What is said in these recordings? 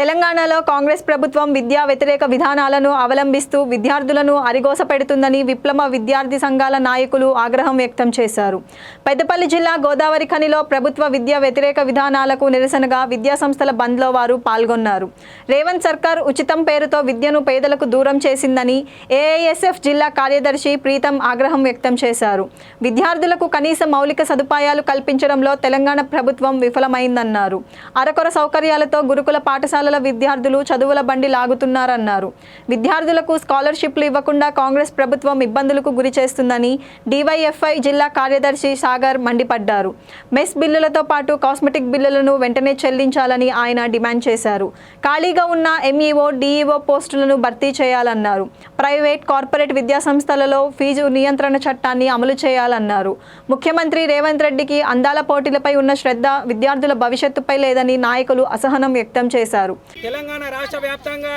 తెలంగాణలో కాంగ్రెస్ ప్రభుత్వం విద్యా వ్యతిరేక విధానాలను అవలంబిస్తూ విద్యార్థులను అరిగోస పెడుతుందని విప్లవ విద్యార్థి సంఘాల నాయకులు ఆగ్రహం వ్యక్తం చేశారు. పెద్దపల్లి జిల్లా గోదావరి ఖనిలో ప్రభుత్వ విద్యా వ్యతిరేక విధానాలకు నిరసనగా విద్యా సంస్థల బంద్లో వారు పాల్గొన్నారు. రేవంత్ సర్కార్ ఉచితం పేరుతో విద్యను పేదలకు దూరం చేసిందని ఏఐఎస్ఎఫ్ జిల్లా కార్యదర్శి ప్రీతం ఆగ్రహం వ్యక్తం చేశారు. విద్యార్థులకు కనీస మౌలిక సదుపాయాలు కల్పించడంలో తెలంగాణ ప్రభుత్వం విఫలమైందన్నారు. అరకొర సౌకర్యాలతో గురుకుల పాఠశాల పాఠశాలల విద్యార్థులు చదువుల బండి లాగుతున్నారన్నారు. విద్యార్థులకు స్కాలర్షిప్లు ఇవ్వకుండా కాంగ్రెస్ ప్రభుత్వం ఇబ్బందులకు గురి చేస్తుందని డివైఎఫ్ఐ జిల్లా కార్యదర్శి సాగర్ మండిపడ్డారు. మెస్ బిల్లులతో పాటు కాస్మెటిక్ బిల్లులను వెంటనే చెల్లించాలని ఆయన డిమాండ్ చేశారు. ఖాళీగా ఉన్న ఎంఈఓ డిఈఓ పోస్టులను భర్తీ చేయాలన్నారు. ప్రైవేట్ కార్పొరేట్ విద్యాసంస్థలలో ఫీజు నియంత్రణ చట్టాన్ని అమలు చేయాలన్నారు. ముఖ్యమంత్రి రేవంత్ రెడ్డికి అందాల పోటీలపై ఉన్న శ్రద్ధ విద్యార్థుల భవిష్యత్తుపై లేదని నాయకులు అసహనం వ్యక్తం చేశారు. తెలంగాణ రాష్ట్ర వ్యాప్తంగా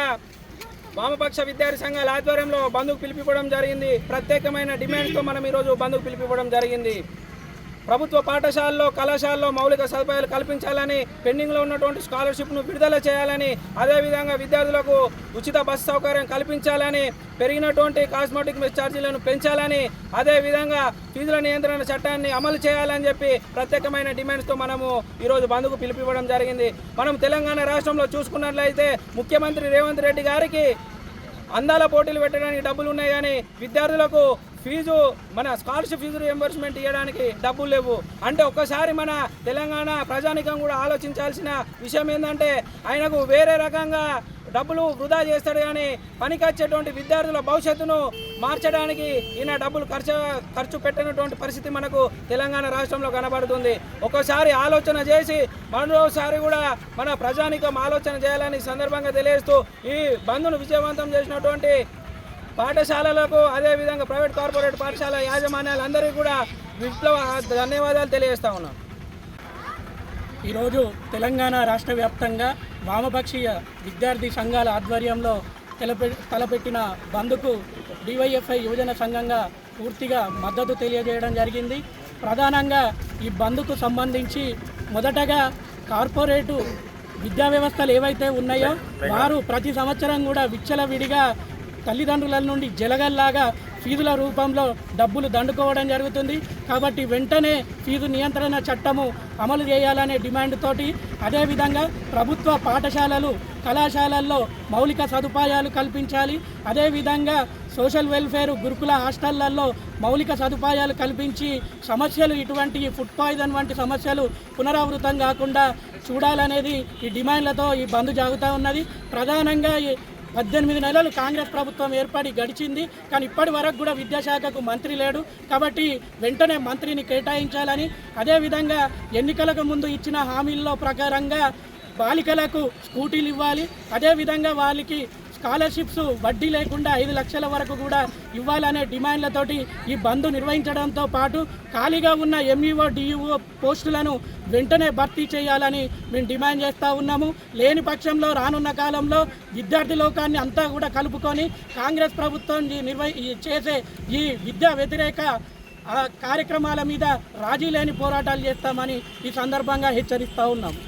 వామపక్ష విద్యార్థి సంఘాల ఆధ్వర్యంలో బంధుకు పిలిపివ్వడం జరిగింది. ప్రత్యేకమైన డిమాండ్తో మనం ఈరోజు బంధుకు పిలిపివ్వడం జరిగింది. ప్రభుత్వ పాఠశాలలో కళాశాలలో మౌలిక సదుపాయాలు కల్పించాలని పెండింగ్లో ఉన్నటువంటి స్కాలర్షిప్ను విడుదల చేయాలని అదేవిధంగా విద్యార్థులకు ఉచిత బస్సు సౌకర్యం కల్పించాలని పెరిగినటువంటి కాస్మెటిక్ ఛార్జీలను పెంచాలని అదేవిధంగా ఫీజుల నియంత్రణ చట్టాన్ని అమలు చేయాలని చెప్పి ప్రత్యేకమైన డిమాండ్స్తో మనము ఈరోజు బంధుకు పిలిపివ్వడం జరిగింది. మనం తెలంగాణ రాష్ట్రంలో చూసుకున్నట్లయితే ముఖ్యమంత్రి రేవంత్ రెడ్డి గారికి అందాల పోటీలు పెట్టడానికి డబ్బులు ఉన్నాయి కానీ విద్యార్థులకు ఫీజు మన స్కాలర్షిప్ ఫీజు రియంబర్స్మెంట్ ఇవ్వడానికి డబ్బులు లేవు. అంటే ఒక్కసారి మన తెలంగాణ ప్రజానికం కూడా ఆలోచించాల్సిన విషయం ఏంటంటే ఆయనకు వేరే రకంగా డబ్బులు వృధా చేస్తాడు కానీ పనికొచ్చేటువంటి విద్యార్థుల భవిష్యత్తును మార్చడానికి ఈయన డబ్బులు ఖర్చు ఖర్చు పెట్టినటువంటి పరిస్థితి మనకు తెలంగాణ రాష్ట్రంలో కనబడుతుంది. ఒక్కసారి ఆలోచన చేసి మరోసారి కూడా మన ప్రజానికం ఆలోచన చేయాలని సందర్భంగా తెలియజేస్తూ ఈ బంద్ను విజయవంతం చేసినటువంటి పాఠశాలలకు అదేవిధంగా ప్రైవేట్ కార్పొరేట్ పాఠశాల యాజమాన్యాలు అందరికీ కూడా విప్లవ ధన్యవాదాలు తెలియజేస్తా ఉన్నాం. ఈరోజు తెలంగాణ రాష్ట్ర వ్యాప్తంగా వామపక్షీయ విద్యార్థి సంఘాల ఆధ్వర్యంలో తలపె తలపెట్టిన బంద్కు డివైఎఫ్ఐ యువజన సంఘంగా పూర్తిగా మద్దతు తెలియజేయడం జరిగింది. ప్రధానంగా ఈ బంద్కు సంబంధించి మొదటగా కార్పొరేటు విద్యా వ్యవస్థలు ఏవైతే ఉన్నాయో వారు ప్రతి సంవత్సరం కూడా విచ్చలవిడిగా తల్లిదండ్రుల నుండి జలగల్లాగా ఫీజుల రూపంలో డబ్బులు దండుకోవడం జరుగుతుంది. కాబట్టి వెంటనే ఫీజు నియంత్రణ చట్టము అమలు చేయాలనే డిమాండ్ తోటి అదేవిధంగా ప్రభుత్వ పాఠశాలలు కళాశాలల్లో మౌలిక సదుపాయాలు కల్పించాలి. అదేవిధంగా సోషల్ వెల్ఫేర్ గురుకుల హాస్టళ్ళలో మౌలిక సదుపాయాలు కల్పించి సమస్యలు ఇటువంటి ఫుడ్ పాయిజన్ వంటి సమస్యలు పునరావృతం కాకుండా చూడాలనేది ఈ డిమాండ్లతో ఈ బంద్ జాగుతూ ఉన్నది. ప్రధానంగా పద్దెనిమిది నెలలు కాంగ్రెస్ ప్రభుత్వం ఏర్పడి గడిచింది. కానీ ఇప్పటి వరకు కూడా విద్యాశాఖకు మంత్రి లేడు. కాబట్టి వెంటనే మంత్రిని కేటాయించాలని అదేవిధంగా ఎన్నికలకు ముందు ఇచ్చిన హామీల్లో ప్రకారంగా బాలికలకు స్కూటీలు ఇవ్వాలి. అదేవిధంగా వాళ్ళకి స్కాలర్షిప్స్ వడ్డీ లేకుండా ఐదు లక్షల వరకు కూడా ఇవ్వాలనే డిమాండ్లతోటి ఈ బంద్ నిర్వహించడంతో పాటు ఖాళీగా ఉన్న ఎంఈఓ డిఈఓ పోస్టులను వెంటనే భర్తీ చేయాలని మేము డిమాండ్ చేస్తూ ఉన్నాము. లేని పక్షంలో రానున్న కాలంలో విద్యార్థి లోకాన్ని అంతా కూడా కలుపుకొని కాంగ్రెస్ ప్రభుత్వం నిర్వహి చేసే ఈ విద్యా వ్యతిరేక కార్యక్రమాల మీద రాజీ లేని పోరాటాలు చేస్తామని ఈ సందర్భంగా హెచ్చరిస్తూ ఉన్నాము.